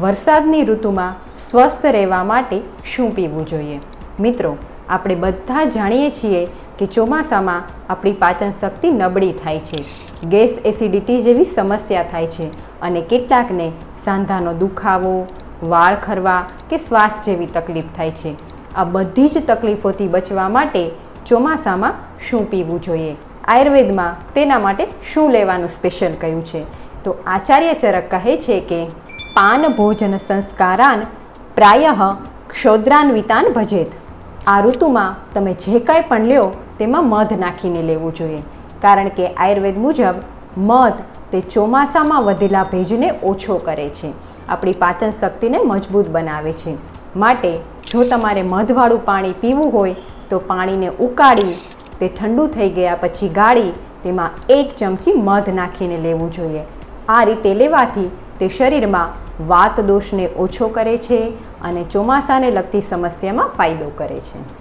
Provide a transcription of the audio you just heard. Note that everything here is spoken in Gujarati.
વરસાદની ઋતુમાં સ્વસ્થ રહેવા માટે શું પીવું જોઈએ? મિત્રો, આપણે બધા જાણીએ છીએ કે ચોમાસામાં આપણી પાચન શક્તિ નબળી થાય છે. ગેસ એસિડિટી જેવી સમસ્યા થાય છે અને કેટલાકને સાંધાનો દુખાવો, વાળ ખરવા કે શ્વાસ જેવી તકલીફ થાય છે. આ બધી જ તકલીફોથી બચવા માટે ચોમાસામાં શું પીવું જોઈએ? આયુર્વેદમાં તેના માટે શું લેવાનું સ્પેશિયલ કહ્યું છે? તો આચાર્ય ચરક કહે છે કે પાન ભોજન સંસ્કારાન પ્રાયઃ ક્ષોદ્રાન્વિતાન ભજેત. આ ઋતુમાં તમે જે કાંઈ પણ લ્યો, તેમાં મધ નાખીને લેવું જોઈએ. કારણ કે આયુર્વેદ મુજબ, મધ તે ચોમાસામાં વધેલા ભેજને ઓછો કરે છે. આપણી પાચન શક્તિને મજબૂત બનાવે છે. માટે, જો તમારે મધવાળું પાણી પીવું હોય, તો પાણીને ઉકાળી, તે ઠંડુ થઈ ગયા પછી ગાળી, તેમાં એક ચમચી મધ નાખીને લેવું જોઈએ. આ રીતે લેવાથી તે શરીરમાં વાત દોષને ઓછો કરે છે અને ચોમાસાને લગતી સમસ્યામાં ફાયદો કરે છે.